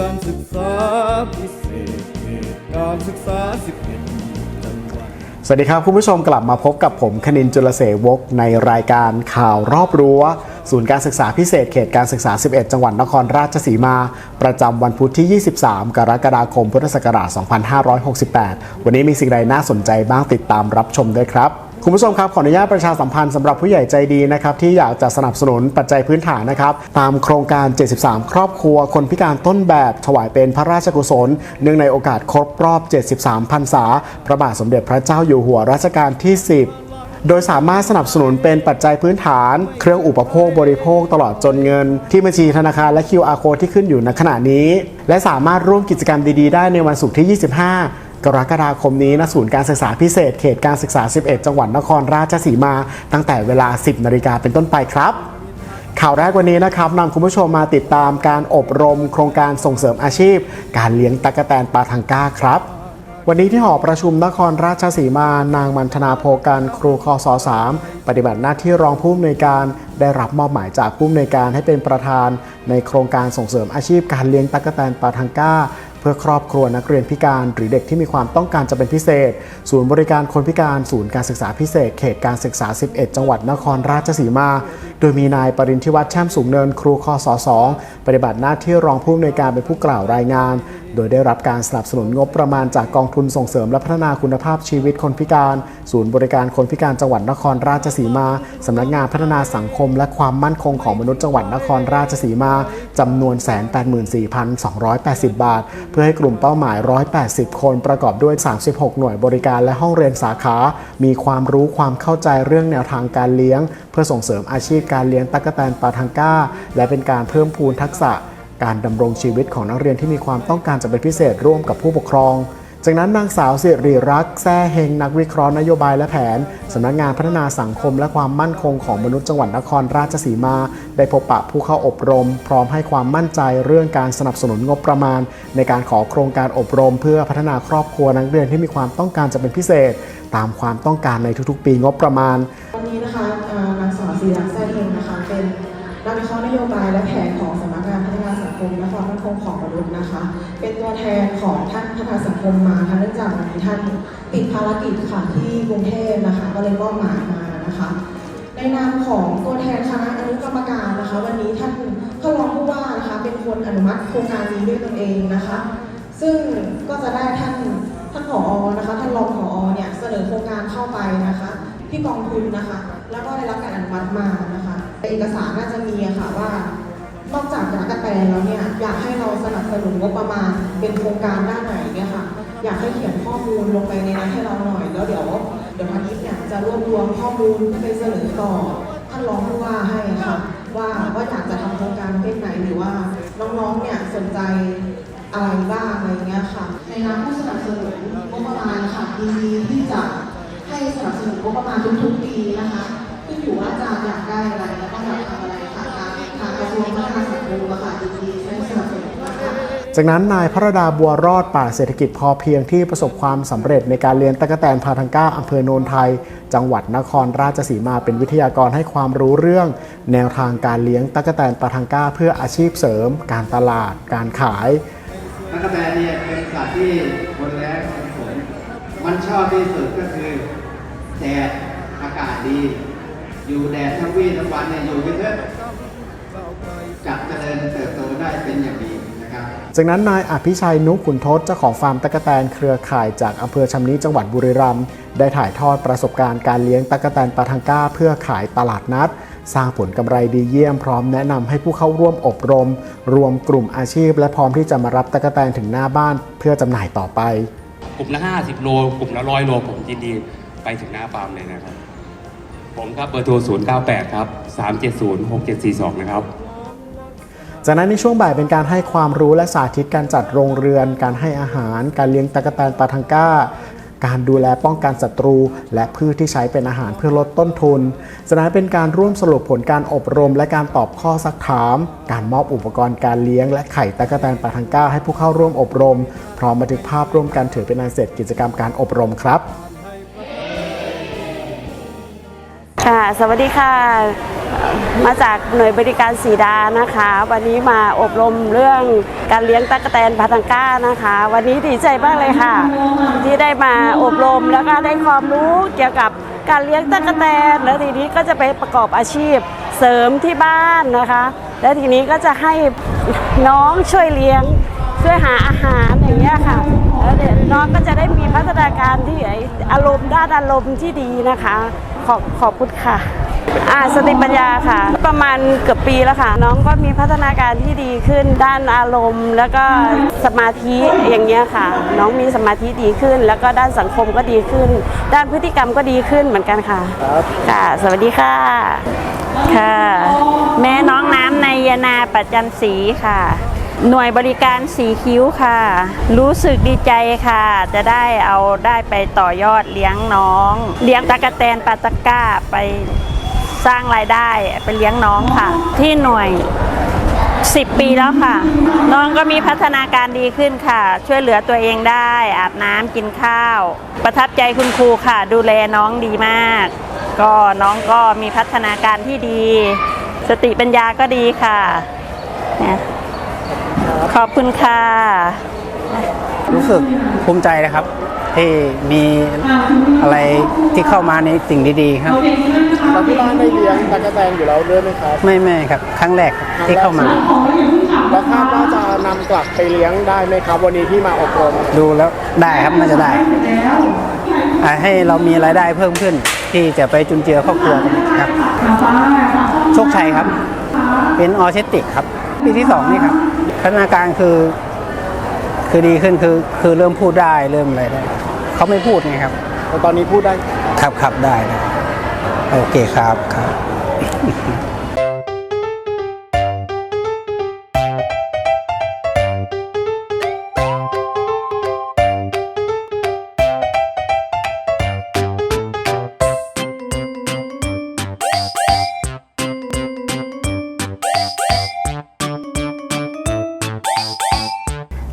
การศึกษาพิเศษเขตการศึกษา 11จังหวัด สวัสดีครับ คุณผู้ชมกลับมาพบกับผมคณินจุลเสวกในรายการข่าวรอบรั้ว ศูนย์การศึกษาพิเศษเขตการศึกษา 11 จังหวัดนครราชสีมา ประจำวันพุธที่ 23 กรกฎาคม พุทธศักราช 2568 วันนี้มีสิ่งใดน่าสนใจบ้างติดตามรับชมด้วยครับ คุณผู้ชมครับขออนุญาตประชาสัมพันธ์สำหรับผู้ใหญ่ใจดีนะครับที่อยากจะสนับสนุนปัจจัยพื้นฐานนะครับตามโครงการ 73 ครอบครัว คนพิการต้นแบบ ถวายเป็นพระราชกุศล เนื่องในโอกาสครบรอบ 73 พรรษา พระบาทสมเด็จพระเจ้าอยู่หัวรัชกาลที่ 10โดยสามารถสนับสนุนเป็นปัจจัยพื้นฐาน เครื่องอุปโภคบริโภคตลอดจนเงิน ที่บัญชีธนาคารและ QR code ที่ขึ้นอยู่ในขณะนี้ และสามารถร่วมกิจกรรมดีๆ ได้ในวันศุกร์ที่ 25 กรกฎาคมนี้ณศูนย์การศึกษาพิเศษ เขตการศึกษา 11 จังหวัดนครราชสีมา ตั้งแต่เวลา 10 นาฬิกาเป็นต้นไปครับข่าวแรกวันนี้นะครับนำคุณผู้ชมมาติดตามการอบรมโครงการส่งเสริมอาชีพ การเลี้ยงตะกแตนปลาทังก้าครับ วันนี้ที่หอประชุมนครราชสีมานางมันธนาโพการครูคอสอ3ปฏิบัติหน้าที่รองผู้อำนวยการได้รับมอบหมายจากผู้อำนวยการให้เป็นประธาน ในโครงการส่งเสริมอาชีพการเลี้ยงตะกแตนปลาทังก้า เพื่อครอบครัวนักเรียนพิการ หรือเด็กที่มีความต้องการจะเป็นพิเศษ ศูนย์บริการคนพิการ ศูนย์การศึกษาพิเศษ เขตการศึกษา 11 จังหวัดนครราชสีมา โดยมีนายปรินทิวัฒน์แช่มสูงเนินครูคอส2ปฏิบัติหน้าที่รองผู้อำนวยการเป็นผู้กล่าวรายงาน โดยได้รับการสนับสนุนงบประมาณจากกองทุนส่งเสริมและพัฒนาคุณภาพชีวิตคนพิการ ศูนย์บริการคนพิการจังหวัดนครราชสีมา สำนักงานพัฒนาสังคม และความมั่นคงของมนุษย์จังหวัดนครราชสีมาจำนวน184,280 บาท เพื่อให้กลุ่มเป้าหมาย 180 คนประกอบด้วย 36 หน่วยบริการและห้องเรียนสาขา มีความรู้ความเข้าใจเรื่องแนวทางการเลี้ยง เพื่อส่งเสริมอาชีพการเลี้ยงตั๊กแตนปลาทังก้า และเป็นการเพิ่มพูนทักษะ การดำรงชีวิตของนักเรียนที่มีความต้องการจะเป็นพิเศษร่วมกับผู้ปกครอง จากนั้นนางสาวสิริรักษ์แซ่เฮงนักวิเคราะห์นโยบายและแผนสำนักงานพัฒนาสังคมและความมั่นคงของมนุษย์จังหวัดนครราชสีมา ได้พบปะผู้เข้าอบรม พร้อมให้ความมั่นใจเรื่องการสนับสนุนงบประมาณ ในการขอโครงการอบรม เพื่อพัฒนาครอบครัวนักเรียนที่มีความต้องการจะเป็นพิเศษ ตามความต้องการในทุกๆ ปีงบประมาณวันนี้นะคะนางสาวศิรักษ์แซ่เฮงนะคะเป็นนักวิเคราะห์นโยบายและแผน มและความมั่นคงของมนุษย์นะคะ เป็นตัวแทนของท่านพัฒนาสังคมมาค่ะเนื่องจากวันนี้ท่านติดภารกิจค่ะที่กรุงเทพนะคะ ก็เลยมอบหมายมานะคะ ในนามของตัวแทนคณะอนุกรรมการนะคะ วันนี้ท่านท่านรองผู้ว่านะคะเป็นคนอนุมัติโครงการนี้ด้วยตนเองนะคะ ซึ่งก็จะได้ท่านท่านผอนะคะท่านรองผอเนี่ยเสนอโครงการเข้าไปนะคะ ที่กองทุนนะคะ แล้วก็ได้รับการอนุมัติมานะคะเอกสารน่าจะมีอะค่ะว่า แตแล้วเนี่ยอยากให้เราสนับสนุนงบประมาณเป็นโครงการด้านไหนเนี่ยค่ะ อยากให้เขียนข้อมูลลงไปในนั้นให้เราหน่อย แล้วเดี๋ยวเดี๋ยวทางนี้เนี่ยจะรวบรวมข้อมูลไปเสนอต่อท่านรองผู้ว่าให้ค่ะว่าว่าอยากจะทำโครงการประเพศไหนหรือว่าน้องๆเนี่ยสนใจอะไรบ้างอะไรเงี้ยค่ะ ในนามผู้สนับสนุนงบประมาณค่ะยินดีที่จะให้สนับสนุนงบประมาณทุกๆปีนะคะขึ้นอยู่ว่าจะอยากได้อะไรแล้วก็อยากทำอะไร วงพัฒนาสังคมอะค่ะยินดีให้สนับสนุนนะคะ จากนั้นนายพระดาบัวรอดป่าเศรษฐกิจพอเพียงที่ประสบความสำเร็จในการเลี้ยงตะกแตนพาทังก้าอำเภอโนนไทย จังหวัดนครราชสีมาเป็นวิทยากรให้ความรู้เรื่อง แนวทางการเลี้ยงตะกแตนปาทังก้า เพื่ออาชีพเสริม การตลาด การขายตั๊กแตนเนี่ยเป็นสัตว์ที่บนแรงเป็นฝนมันชอบที่สุดก็คือแดดอากาศดี อยู่แดดทั้งวี่ทั้งวันเนี่ยอยู่ไปเถอะ จับเจริญเติบโตได้เป็นอย่างดีนะครับ จากนั้นนายอภิชัยนุขุนทศเจ้าของฟาร์มตะกแตนเครือข่ายจากอำเภอชำนิจังหวัดบุรีรัมย์ได้ถ่ายทอดประสบการณ์การเลี้ยงตะกแตนปาทังก้าเพื่อขายตลาดนัด สร้างผลกำไรดีเยี่ยมพร้อมแนะนำให้ผู้เข้าร่วมอบรม รวมกลุ่มอาชีพ และพร้อมที่จะมารับตะกแตนถึงหน้าบ้าน เพื่อจำหน่ายต่อไป กลุ่มละ 50 โล กลุ่มละร้อยโล ผมยินดีไปถึงหน้าฟาร์มเลยนะครับ ผมครับเบอร์โทร 098 ครับ 370 6742 นะครับ จากนั้นในช่วงบ่ายเป็นการให้ความรู้และสาธิตการจัดโรงเรือน การให้อาหาร การเลี้ยงตะกแตนปาทังก้า การดูแลป้องกันศัตรู และพืชที่ใช้เป็นอาหารเพื่อลดต้นทุน จากนั้นเป็นการร่วมสรุปผลการอบรม และการตอบข้อซักถาม การมอบอุปกรณ์การเลี้ยง และไข่ตะกแตนปลาทังก้า ให้ผู้เข้าร่วมอบรม พร้อมบันทึกภาพร่วมกันถือเป็นอันเสร็จกิจกรรมการอบรมครับ ค่ะ สวัสดีค่ะ มาจากหน่วยบริการสีดานะคะ วันนี้มาอบรมเรื่องการเลี้ยงตั๊กแตนพาทังก้านะคะ วันนี้ดีใจมากเลยค่ะ ที่ได้มาอบรมแล้วก็ได้ความรู้เกี่ยวกับการเลี้ยงตั๊กแตน แล้วทีนี้ก็จะไปประกอบอาชีพเสริมที่บ้านนะคะ แล้วทีนี้ก็จะให้น้องช่วยเลี้ยงช่วยหาอาหารอย่างเงี้ยค่ะแล้วเดี๋ยวน้องก็จะได้มีพัฒนาการที่อารมณ์ด้านอารมณ์ที่ดีนะคะ ขอบขอบคุณค่ะ อ่าสติปัญญาค่ะ ประมาณเกือบปีแล้วค่ะ น้องก็มีพัฒนาการที่ดีขึ้นด้านอารมณ์ แล้วก็สมาธิอย่างเงี้ยค่ะ น้องมีสมาธิดีขึ้น แล้วก็ด้านสังคมก็ดีขึ้น ด้านพฤติกรรมก็ดีขึ้นเหมือนกันค่ะค่ะ สวัสดีค่ะ ค่ะ แม่น้องน้ำในยนาปัจจันศรีค่ะ หน่วยบริการสีคิ้วค่ะ รู้สึกดีใจค่ะ จะได้เอาได้ไปต่อยอดเลี้ยงน้อง เลี้ยงตะกะแตนปาตะก้าไป สร้างรายได้ไปเลี้ยงน้องค่ะ ที่หน่วย 10 ปีแล้วค่ะ น้องก็มีพัฒนาการดีขึ้นค่ะ ช่วยเหลือตัวเองได้ อาบน้ำกินข้าว ประทับใจคุณครูค่ะ ดูแลน้องดีมาก ก็น้องก็มีพัฒนาการที่ดี สติปัญญาก็ดีค่ะ ขอบคุณค่ะ รู้สึกภูมิใจนะครับที่มีอะไรที่เข้ามาในสิ่งดีๆครับ แล้วที่บ้านได้เลี้ยงตั๊กแตนอยู่แล้วด้วยไหมครับ ไม่ไม่ครับ ครั้งแรกครับที่เข้ามา แล้วคาดว่าจะนำกลับไปเลี้ยงได้ไหมครับ วันนี้ที่มาอบรมดูแล้วได้ครับน่าจะได้อ่าให้เรามีรายได้เพิ่มขึ้น ที่จะไปจุนเจือครอบครัวครับ โชคชัยครับ เป็นออทิสติกครับ ปีที่สองนี่ครับพัฒนาการคือ คือดีขึ้นคือคือเริ่มพูดได้เริ่มอะไรได้เขาไม่พูดไงครับแล้วตอนนี้พูดได้ ครับครับได้ได้ โอเคครับครับ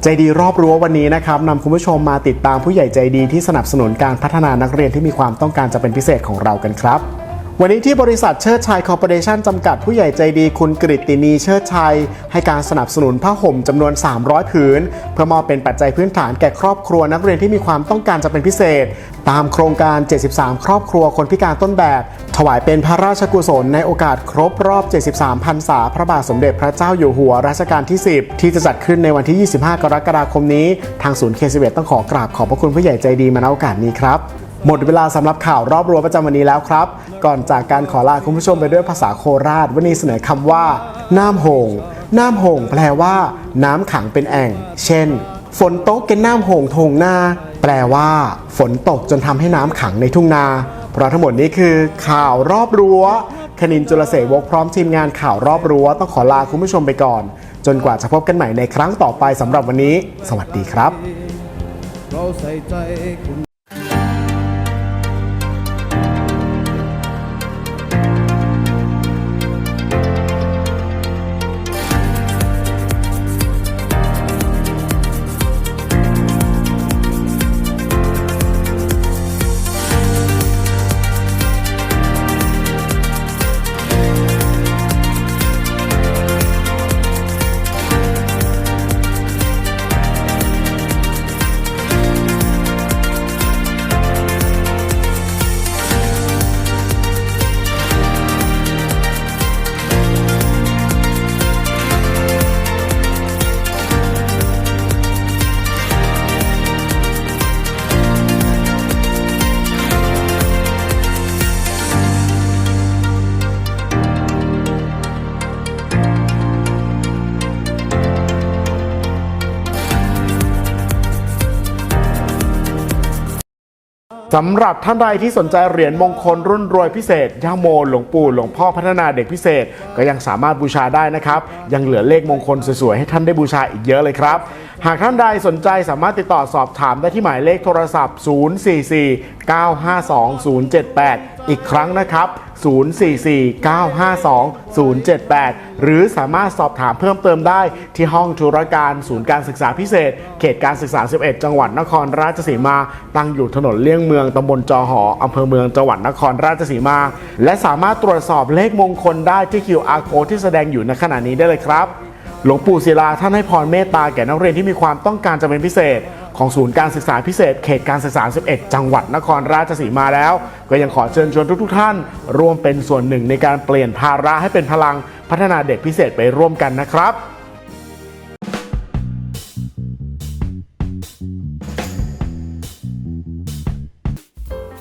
ใจดีรอบรั้ววันนี้นะครับนำคุณผู้ชมมาติดตามผู้ใหญ่ใจดีที่สนับสนุนการพัฒนานักเรียนที่มีความต้องการจะเป็นพิเศษของเรากันครับ วันนี้ที่บริษัทเชิดชัยคอร์ปอเรชั่นจำกัดผู้ใหญ่ใจดีคุณกฤตินีเชิดชัย ให้การสนับสนุนผ้าห่มจำนวน 300 ผืน เพื่อมอบเป็นปัจจัยพื้นฐานแก่ครอบครัวนักเรียนที่มีความต้องการจะเป็นพิเศษ ตามโครงการ 73 ครอบครัวคนพิการต้นแบบ ถวายเป็นพระราชกุศลในโอกาสครบรอบ 73 พรรษาพระบาทสมเด็จพระเจ้าอยู่หัวรัชกาลที่ 10 ที่จะจัดขึ้นในวันที่ 25 กรกฎาคมนี้ ทางศูนย์เคสเวตต้องขอกราบขอบพระคุณผู้ใหญ่ใจดีมาณโอกาสนี้ครับ หมดเวลาสำหรับข่าวรอบรัวประจำวันนี้แล้วครับ ก่อนจากการขอลาคุณผู้ชมไปด้วยภาษาโคราช วันนี้เสนอคำว่า น้ำโหงน้ำโหงแปลว่า น้ำขังเป็นแอ่ง เช่น ฝนตกเกนน้ำโหงทงนาแปลว่า ฝนตกจนทำให้น้ำขังในทุ่งนา เพราะทั้งหมดนี้คือ ข่าวรอบรั้วคณินจุลเสวกพร้อมทีมงานข่าวรอบรั้วต้องขอลาคุณผู้ชมไปก่อน จนกว่าจะพบกันใหม่ในครั้งต่อไปสำหรับวันนี้ สวัสดีครับ สำหรับท่านใดที่สนใจเหรียญมงคลรุ่นรวยพิเศษย่าโมหลวงปู่หลวงพ่อพัฒนาเด็กพิเศษ ก็ยังสามารถบูชาได้นะครับ ยังเหลือเลขมงคลสวยๆให้ท่านได้บูชาอีกเยอะเลยครับ หากท่านใดสนใจสามารถติดต่อสอบถามได้ที่หมายเลขโทรศัพท์ 044 952 078 อีกครั้งนะครับ 044 952 078 หรือสามารถสอบถามเพิ่มเติมได้ที่ห้องธุรการศูนย์การศึกษาพิเศษ เขตการศึกษา 11 จังหวัดนครราชสีมา ตั้งอยู่ถนนเลี่ยงเมืองตำบลจอหออำเภอเมืองจังหวัดนครราชสีมา และสามารถตรวจสอบเลขมงคลได้ที่ QR code ที่แสดงอยู่ในขณะนี้ได้เลยครับหลวงปู่ศิลาท่านให้พรเมตตาแก่นักเรียนที่มีความต้องการจะเป็นพิเศษ ของศูนย์การศึกษาพิเศษเขตการศึกษา 11 จังหวัดนครราชสีมาแล้ว ก็ยังขอเชิญชวนทุกๆท่าน ร่วมเป็นส่วนหนึ่งในการเปลี่ยนภาระให้เป็นพลังพัฒนาเด็กพิเศษไปร่วมกันนะครับ